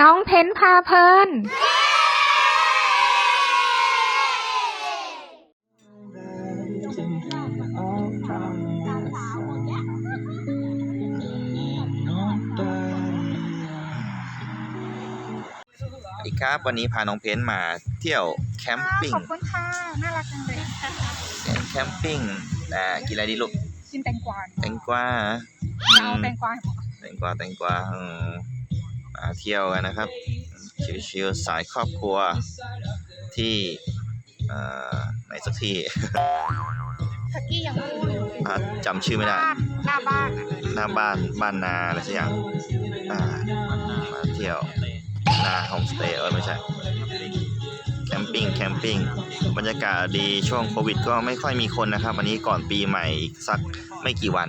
น้องเพ้นพาเพลิน สวัสดีครับ วันนี้พาน้องเพนมาเที่ยวแคมปิ้งขอบคุณค่ะ น่ารักจังเลยค่ะแคมปิ้งแต่กินอะไรดีลูก กินแตงกวาแตงกวาเอาแตงกวาให้หมดแตงกวาแตงกวาอืมมา เที่ยวกันนะครับชิวๆสายครอบครัวที่เอ่อไหนสักที่ทักกี้ยังพูดอยู่อะจำชื่อไม่ได้บ้านหน้าบ้านอะหน้าบ้านบ้านนาอะไรสักอย่างอ่ามาเที่ยวนาโฮมสเตย์เออไม่ใช่แคมปิ้งแคมปิ้งบรรยากาศดีช่วงโควิดก็ไม่ค่อยมีคนนะครับวันนี้ก่อนปีใหม่อีกสักไม่กี่วัน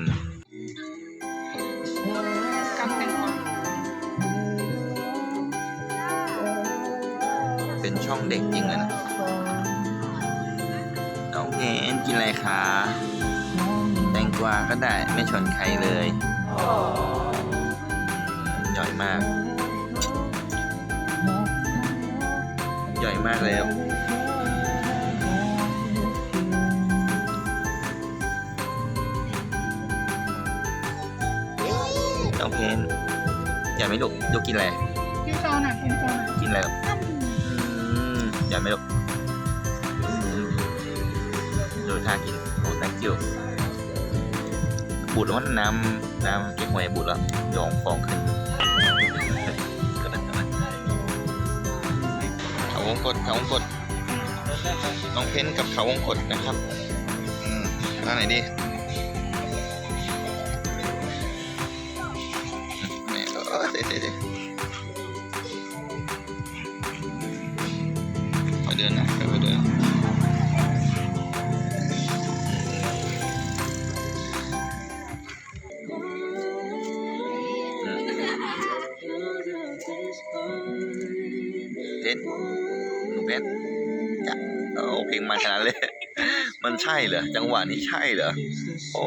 เป็นช่องเด็กจริงเลยนะน้องเพนกินอะไรคะแตงกวาก็ได้ไม่ชนใครเลยย่อยมากย่อยมากแล้วน้องเพนอยากไหม่ลูกลูกกินอะไรกินโซนอะกินโซนอะ มอยากไหมลูกดูท่ากินโอ้ thank you บูดแล้วมันน้ำน้ำเก็บหวยบูดแล้วยองฟองขึ้นเขาวงกดเขาวงกดน้องเพ้นกับเขาวงกดนะครับอืมอันไหนดีเนี่ยเออเดี๋ยวเดี๋ยว เพชรหนูเพชรจะโอ้เพลงมาขนาดเลย มันใช่เหรอ จังหวะนี้ใช่เหรอ โอ้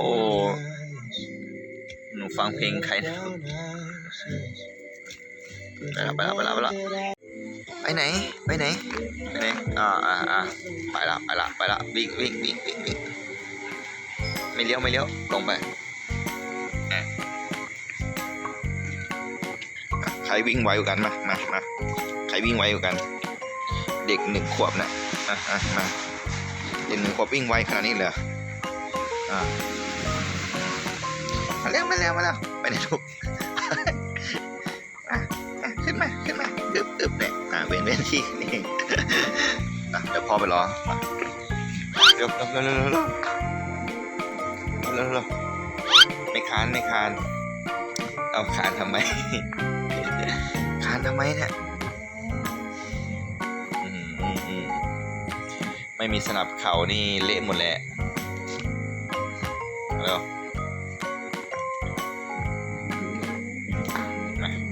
หนูฟังเพลงใครนะไปละไปละไปละไปละไปไหน ไปไหน ไปไหน อ่าอ่าอ่าไปละไปละไปละวิ่งวิ่งวิ่งวิ่งวิ่งไม่เลี้ยวไม่เลี้ยวลงไป รวิ่งไวกว่ากันมามามาใครวิ่งไวกว่ากัน เด็กหนึ่งขวบนะอะอะมาเด็กหนึ่งขวบวิ่งไวขนาดนี้เลยอะมาเร็วมาเร็วมาเร็วไปไหนลูกขึ้นมาขึ้นมาอึบอึบเนี่ยอ่าเว้นเว้นที่นี่เดี๋ยวพ่อไปรอเร็วเร็วเร็วเร็วเร็วเร็วไม่คานไม่คานเอาคานทำไม ทำไมเนี่ยไม่มีสนับเขานี่เละหมดแหละแล้ว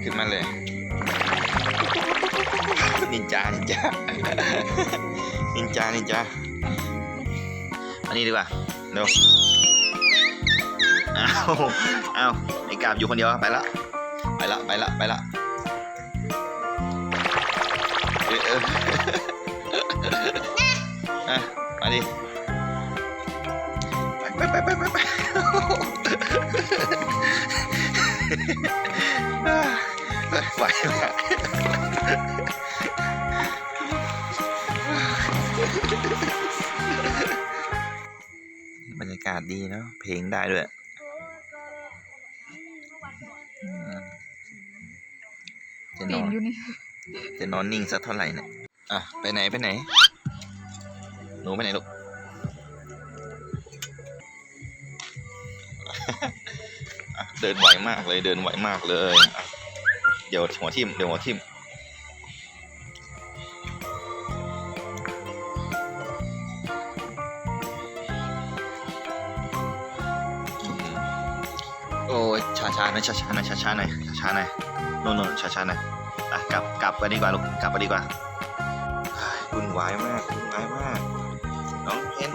ขึ้นมาเลย นินจา นินจา นินจา นินจา อันนี้ดีกว่าเร็วอ้าว อ้าวไอ้กาบอยู่คนเดียว ไปละ ไปละ ไปละ ไปละ ดิไปไปไปไปไปไหวไหมบรรยากาศดีเนาะเพลงได้ด้วยจะนอนจะนอนนิ่งสักเท่าไหร่เนี่ยอะ ไปไหน ไปไหน หนูไปไหนลูก เดินไหวมากเลย เดินไหวมากเลย เดี๋ยวหัวทิ่มเดี๋ยวหัวทิ่มโอ้ยช้าช้าหนะช้าช้าหนะช้าช้าหน่อยช้าช้าหน่อยโน่นโน่นช้าช้าหน่อยอะกลับกลับไปดีกว่าลูกกลับไปดีกว่าวุ่นวายมากวุ่นวายมาก น้องเพน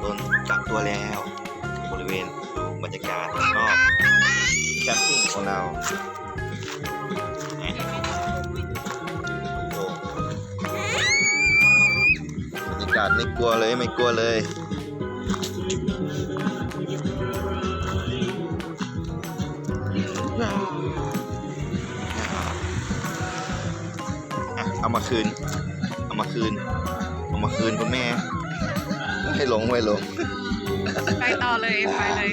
โดนจับตัวแล้ว บริเวณดูบรรยากาศนอกแคมปิ้งของเราบรรยากาศไม่กลัวเลยไม่กลัวเลยเอามาคืน เอามาคืน มาคืนคุณแม่ ไม่หลงไม่หลง ไปต่อเลย ไปเลย